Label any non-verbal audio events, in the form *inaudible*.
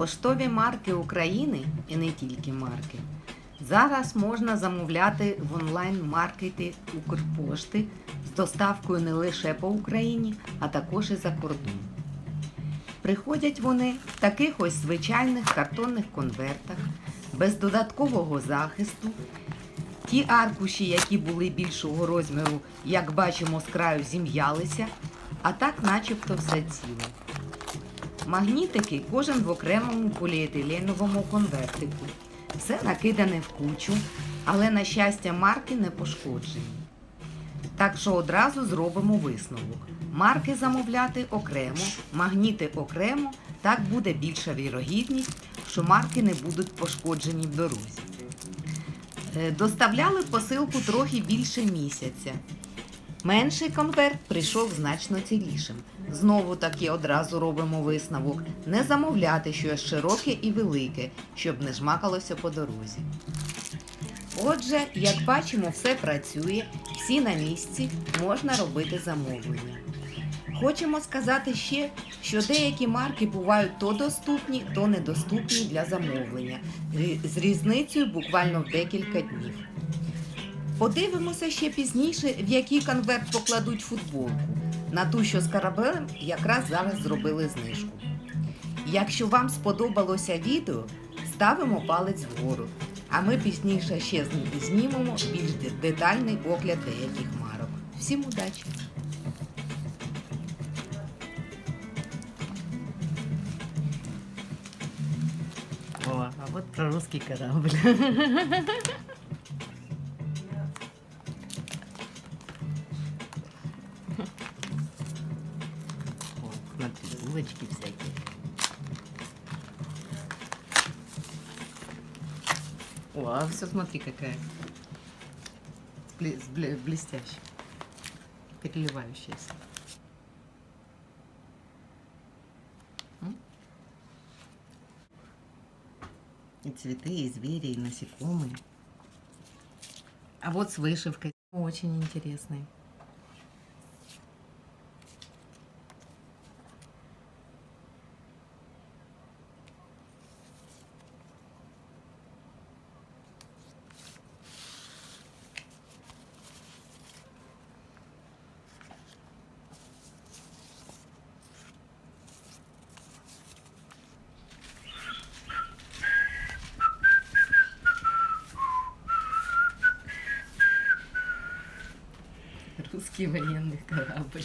Поштові марки України і не тільки марки. Зараз можна замовляти в онлайн-маркеті Укрпошти з доставкою не лише по Україні, а також і за кордон. Приходять вони в таких ось звичайних картонних конвертах, без додаткового захисту. Ті аркуші, які були більшого розміру, як бачимо, з краю зім'ялися, а так начебто все ціле. Магнітики кожен в окремому поліетиленовому конвертику. Все накидане в кучу, але, на щастя, марки не пошкоджені. Так що одразу зробимо висновок. Марки замовляти окремо, магніти окремо, так буде більша вірогідність, що марки не будуть пошкоджені в дорозі. Е, Доставляли посилку трохи більше місяця. Менший конверт прийшов значно цілішим. Знову таки одразу робимо висновок. Не замовляти щось широке і велике, щоб не жмакалося по дорозі. Отже, як бачимо, все працює, всі на місці, можна робити замовлення. Хочемо сказати ще, що деякі марки бувають то доступні, то недоступні для замовлення, з різницею буквально в декілька днів. Подивимося ще пізніше, в який конверт покладуть футболку. На ту, що з корабелем, якраз зараз зробили знижку. Якщо вам сподобалося відео, ставимо палець вгору, а ми пізніше ще знімемо більш детальний огляд деяких марок. Всім удачі! О, а вот про русский корабль. *laughs* смотри, булочки всякие. О, а все смотри какая. Блестящая. Переливающаяся. И цветы, и звери, и насекомые. А вот с вышивкой. Очень интересный. Русский военный корабль.